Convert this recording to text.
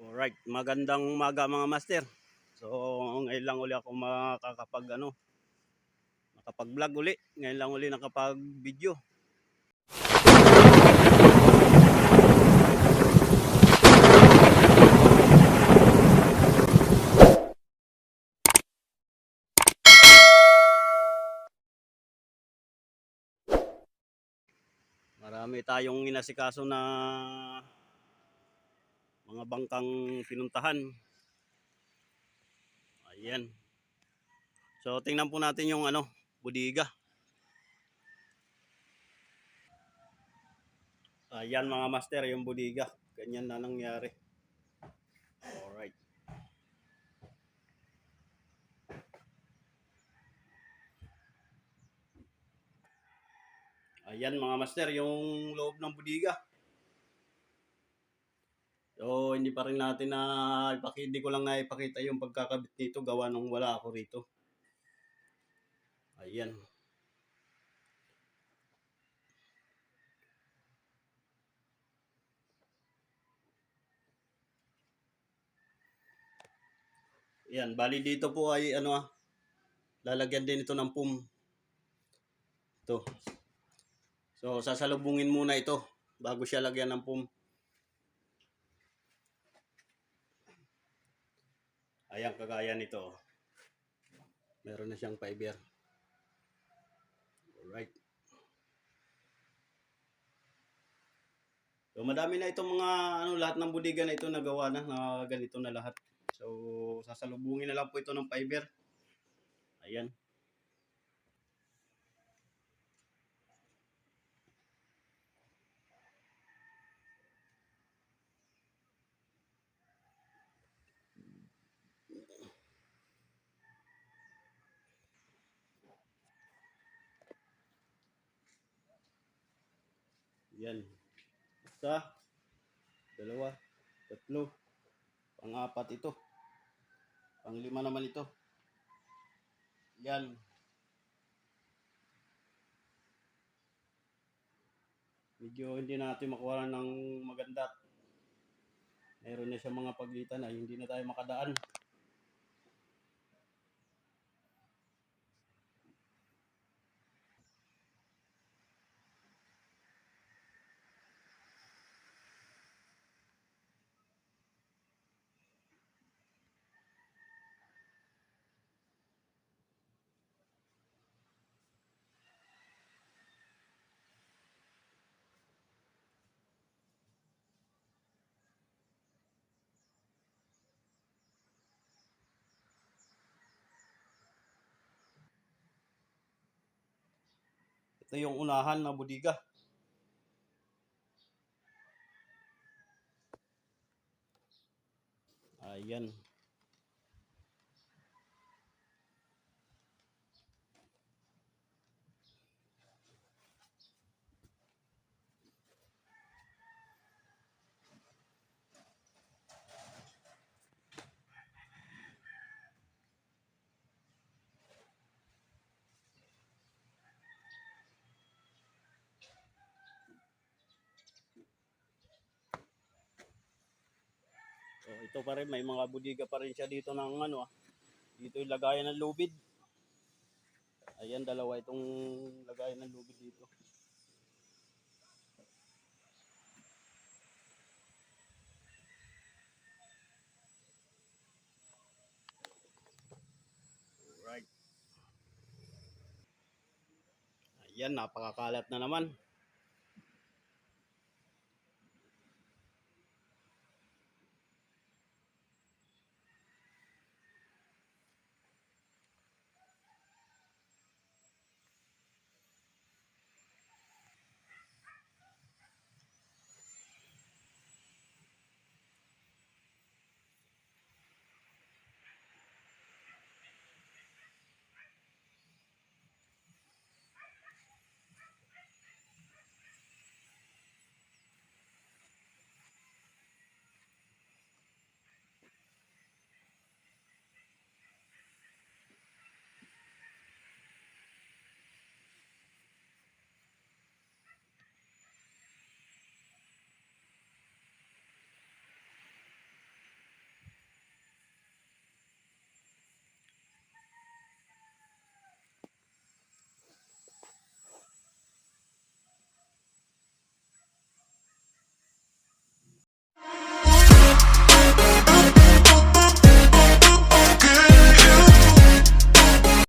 Alright, magandang umaga mga master. So, ngayon lang uli ako makakapag ano, makapag-vlog uli. Ngayon lang uli nakapag-video. Marami tayong inasikaso na mga bangkang pinuntahan. Ayan. So tingnan po natin yung ano, budiga. Ayan mga master, yung budiga. Ganyan na nangyari. Alright. Ayan mga master, yung loob ng budiga. Hindi pa rin natin na ipakita, hindi ko lang na ipakita yung pagkakabit nito gawa nung wala ako rito. Ayan. Ayan, bali dito po ay ano ah, lalagyan din ito ng pum. Ito. So, sasalubungin muna ito bago siya lagyan ng pum. Ayan, kagaya nito. Meron na siyang fiber. Alright. So, madami na itong mga, ano, lahat ng budiga na ito nagawa na, na ganito na lahat. So, sasalubungin na lang po ito ng fiber. Ayan. Yan. Isa, dalawa, tatlo, pang-apat ito. Pang-lima naman ito. Yan. Medyo hindi natin makuha ng maganda. Meron na siya mga pagitan ay hindi na tayo makadaan. Ito yung unahan na budiga. Ayan. So ito pa rin, may mga budiga pa rin siya dito ng ano ah. Dito yung ng lubid. Ayan, dalawa itong lagayan ng lubid dito. Alright. Ayan, napakakalat na naman.